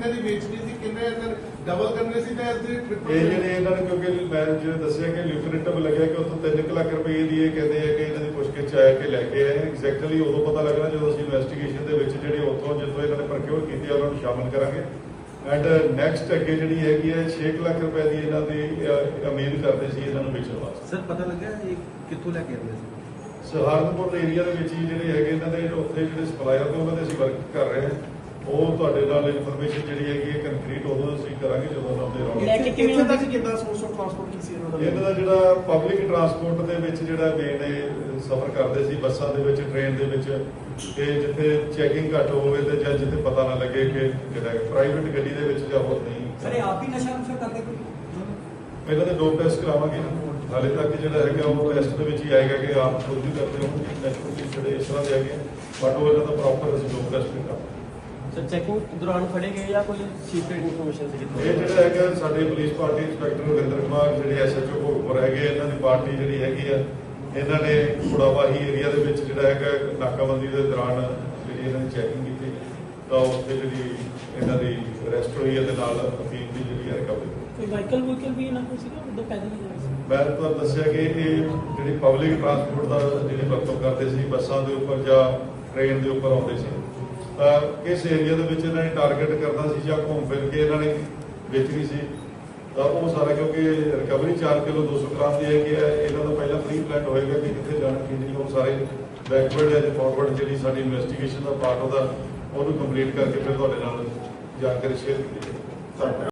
ਕਿੰਨੇ ਦੀ ਵੇਚਣੀ ਸੀ ਕਿੰਨੇ ਇਹਨਾਂ ਡਬਲ ਕਰਨੇ ਸੀ ਜਾਂ ਇਸਦੀ ਇਹ ਟ੍ਰਿਪਲ ਜਿਹੜੇ ਇਹਨਾਂ ਨੇ ਕਿਉਂਕਿ ਮੈਂ ਜਿਵੇਂ ਦੱਸਿਆ ਕਿ ਲਿਊਕਰੇਟਿਵ ਲੱਗਿਆ ਕਿ ਉੱਥੋਂ 3 ਲੱਖ ਰੁਪਏ ਦੀ ਇਹ ਕਹਿੰਦੇ ਆ ਕਿ ਇਹਨਾਂ ਦੀ ਪੁੱਛਗਿੱਛ ਆਇਆ ਕਿ ਲੈ ਕੇ ਆਏ। ਐਗਜ਼ੈਕਟਲੀ ਉਦੋਂ ਪਤਾ ਲੱਗਣਾ ਜਦੋਂ ਅਸੀਂ ਇਨਵੈਸਟੀਗੇਸ਼ਨ ਦੇ ਵਿੱਚ ਜਿਹੜੇ ਉੱਥੋਂ ਜਦੋਂ ਇਹਨਾਂ ਨੇ ਪ੍ਰਕਿਉਰ ਕੀਤੀ ਉਹਨਾਂ ਨੂੰ ਸ਼ਾਮਲ ਕਰਾਂਗੇ। ਐਂਡ ਨੈਕਸਟ ਅੱਗੇ ਜਿਹੜੀ ਹੈਗੀ ਹੈ 6 ਲੱਖ ਰੁਪਏ ਦੀ ਇਹਨਾਂ ਦੀ ਉਮੀਦ ਕਰਦੇ ਸੀ ਇਹਨਾਂ ਨੂੰ ਵੇਚਣ ਵਾਸਤੇ। ਸਰ ਪਤਾ ਲੱਗਿਆ ਇਹ ਕਿੱਥੋਂ ਲੈ ਕੇ ਆਉਂਦੇ ਸੀ? ਸਹਾਰਨਪੁਰ ਦੇ ਏਰੀਆ ਦੇ ਵਿੱਚ ਜਿਹੜੇ ਹੈਗੇ ਇਹਨਾਂ ਦੇ ਉੱਥੇ ਜਿਹੜੇ ਸਪਲਾਇਰ ਤੇ ਉਹਨਾਂ ਦੇ ਅਸੀਂ ਵਰਕ ਕਰ ਰਹੇ ਹਾਂ। ਉਹ ਤੁਹਾਡੇ ਨਾਲ ਇਨਫੋਰਮੇਸ਼ਨ ਜਿਹੜੀ ਹੈਗੀ ਹੈ ਕੰਕਰੀਟ ਉਦੋਂ ਅਸੀਂ ਕਰਾਂਗੇ ਜਦੋਂ ਉਹਨਾਂ ਦੇ ਰੌਲੇ ਲੈ ਕੇ ਕਿਵੇਂ ਇੱਥੇ ਤੱਕ ਕਿੱਦਾਂ ਸੋਰਸ ਆਫ ਟਰਾਂਸਪੋਰਟ ਕੀ ਸੀ ਇਹਨਾਂ ਦਾ? ਇਹਨਾਂ ਦਾ ਜਿਹੜਾ ਪਬਲਿਕ ਟਰਾਂਸਪੋਰਟ ਦੇ ਵਿੱਚ ਜਿਹੜਾ ਮੇਨ ਸਫ਼ਰ ਕਰਦੇ ਸੀ ਬੱਸਾਂ ਦੇ ਵਿੱਚ ਟ੍ਰੇਨ ਦੇ ਵਿੱਚ ਕਿ ਜਿੱਥੇ ਚੈਕਿੰਗ ਘੱਟ ਹੋਵੇ ਤੇ ਜਾਂ ਜਿੱਥੇ ਪਤਾ ਨਾ ਲੱਗੇ ਕਿ ਜਿਹੜਾ ਪ੍ਰਾਈਵੇਟ ਗੱਡੀ ਦੇ ਵਿੱਚ ਜਾਂ ਹੋਰ ਨਹੀਂ। ਸਰ ਇਹ ਆਪ ਹੀ ਨਸ਼ਾ ਨੁਸ਼ਾ ਕਰਦੇ ਕੋਈ? ਪਹਿਲਾਂ ਤਾਂ ਡੋਪ ਟੈਸਟ ਕਰਾਵਾਂਗੇ ਹਾਲੇ ਤੱਕ ਜਿਹੜਾ ਹੈਗਾ ਉਹ ਟੈਸਟ ਦੇ ਵਿੱਚ ਹੀ ਆਏਗਾ ਕਿ ਆਪ ਖੁਦ ਵੀ ਕਰਦੇ ਹੋ। ਨੈਚੁਰਲੀ ਜਿਹੜੇ ਇਸ ਤਰ੍ਹਾਂ ਦੇ ਹੈਗੇ ਬਟ ਉਹ ਇਹਨਾਂ ਦਾ ਪ੍ਰੋਪਰ ਅਸੀਂ ਡੋਪ ਟੈਸਟ ਕਰਾਂਗੇ। ਸਰ ਚੈਕਿੰਗ ਦੌਰਾਨ ਫੜੇ ਗਏ ਜਾਂ ਕੋਈ ਸੀਕ੍ਰੀਟ ਇਨਫੋਰਮੇਸ਼ਨ ਸੀ ਇਹ ਜਿਹੜਾ ਹੈਗਾ ਸਾਡੇ police party inspector Ravinder Kumar ਜਿਹੜੇ ਐਸਐਚਓ ਭੋਗਪੁਰ ਹੈਗੇ ਇਹਨਾਂ ਦੀ ਪਾਰਟੀ ਜਿਹੜੀ ਹੈਗੀ ਆ ਇਹਨਾਂ ਨੇ ਕੁੜਾਵਾਹੀ ਏਰੀਆ ਦੇ ਵਿੱਚ ਜਿਹੜਾ ਹੈਗਾ ਨਾਕਾਬੰਦੀ ਦੇ ਦੌਰਾਨ ਜਿਹੜੀ ਇਹਨਾਂ ਨੇ ਚੈਕਿੰਗ ਕੀਤੀ। ਤਾਂ ਉੱਥੇ ਜਿਹੜੀ ਇਹਨਾਂ ਦੀ ਅਰੈਸਟ ਹੋਈ ਹੈ ਤੇ ਨਾਲ ਅਫੀਮ ਦੀ ਜਿਹੜੀ ਹੈ ਰਿਕਵਰੀ ਕੋਈ ਵਾਹੀਕਲ ਵਹੀਕਲ ਵੀ ਇਹਨਾਂ ਕੋਲ ਸੀਗਾ? ਉਦੋਂ ਪੈਦਲ ਹੀ ਸੀ? ਮੈਂ ਤੁਹਾਨੂੰ ਦੱਸਿਆ ਕਿ ਇਹ ਜਿਹੜੀ ਪਬਲਿਕ ਟਰਾਂਸਪੋਰਟ ਦਾ ਜਿਹੜੀ ਵਰਤੋਂ ਕਰਦੇ ਸੀ ਬੱਸਾਂ ਦੇ ਉੱਪਰ ਜਾਂ ਟ੍ਰੇਨ ਦੇ ਉੱਪਰ ਆਉਂਦੇ ਸੀ। ਤਾਂ ਕਿਸ ਏਰੀਆ ਦੇ ਵਿੱਚ ਇਹਨਾਂ ਨੇ ਟਾਰਗੇਟ ਕਰਨਾ ਸੀ ਜਾਂ ਘੁੰਮ ਫਿਰ ਕੇ ਇਹਨਾਂ ਨੇ ਵੇਚਣੀ ਸੀ? ਤਾਂ ਉਹ ਸਾਰਾ ਕਿਉਂਕਿ ਰਿਕਵਰੀ 4 ਕਿਲੋ 200 ਗ੍ਰਾਮ ਦੀ ਹੈਗੀ ਹੈ, ਇਹਨਾਂ ਦਾ ਪਹਿਲਾਂ ਪ੍ਰੀ ਪਲਾਨ ਹੋਏਗਾ ਕਿ ਕਿੱਥੇ ਜਾਣਾ ਕੀ ਨਹੀਂ ਉਹ ਸਾਰੇ ਬੈਕਵਰਡ ਜਾਂ ਫਾਰਵਰਡ ਜਿਹੜੀ ਸਾਡੀ ਇਨਵੈਸਟੀਗੇਸ਼ਨ ਦਾ ਪਾਰਟ ਉਹਦਾ, ਉਹਨੂੰ ਕੰਪਲੀਟ ਕਰਕੇ ਫਿਰ ਤੁਹਾਡੇ ਨਾਲ ਜਾਣਕਾਰੀ ਸ਼ੇਅਰ ਕੀਤੀ ਧੰਨਵਾਦ।